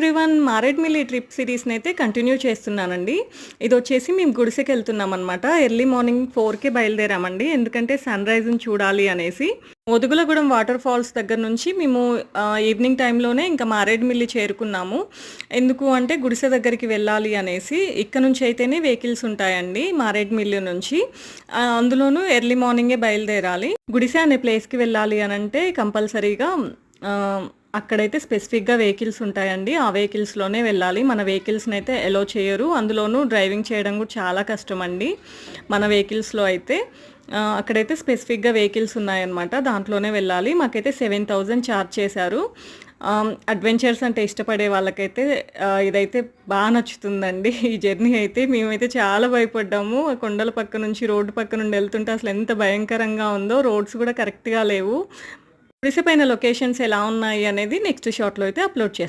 Everyone మారేడ్మిల్లి trip సిరీస్ని అయితే continue చేస్తున్నానండి. ఇది వచ్చేసి మేము గుడిసెకి వెళ్తున్నాం అనమాట ఎర్లీ మార్నింగ్ ఫోర్కే బయలుదేరామండి. ఎందుకంటే సన్ రైజ్ని చూడాలి అనేసి. ఒదుగులగూడెం వాటర్ ఫాల్స్ దగ్గర నుంచి మేము ఈవినింగ్ టైంలోనే ఇంకా మారేడుమిల్లి చేరుకున్నాము. ఎందుకు అంటే గుడిసె దగ్గరికి వెళ్ళాలి అనేసి. ఇక్కడ నుంచి అయితేనే వెహికల్స్ ఉంటాయండి మారేడుమిల్లి నుంచి. అందులోనూ ఎర్లీ మార్నింగే బయలుదేరాలి. గుడిసె అనే ప్లేస్కి వెళ్ళాలి అని అంటే కంపల్సరీగా అక్కడైతే స్పెసిఫిక్గా వెహికల్స్ ఉంటాయండి. ఆ వెహికల్స్లోనే వెళ్ళాలి. మన వెహికల్స్ని అయితే ఎలో చేయరు. అందులోనూ డ్రైవింగ్ చేయడం కూడా చాలా కష్టం అండి మన వెహికల్స్లో అయితే అక్కడైతే స్పెసిఫిక్గా వెహికల్స్ ఉన్నాయన్నమాట. దాంట్లోనే వెళ్ళాలి. మాకైతే సెవెన్ థౌజండ్ ఛార్జ్ చేశారు. అడ్వెంచర్స్ అంటే ఇష్టపడే వాళ్ళకైతే ఇదైతే బాగా నచ్చుతుందండి. ఈ జర్నీ అయితే మేమైతే చాలా భయపడ్డాము. కొండల పక్క నుంచి రోడ్డు పక్క నుండి వెళ్తుంటే అసలు ఎంత భయంకరంగా ఉందో. రోడ్స్ కూడా కరెక్ట్గా లేవు. గుడిసె పైన లొకేషన్స్ ఎలా ఉన్నాయి అనేది నెక్స్ట్ షార్ట్లో అయితే అప్లోడ్ చేస్తాను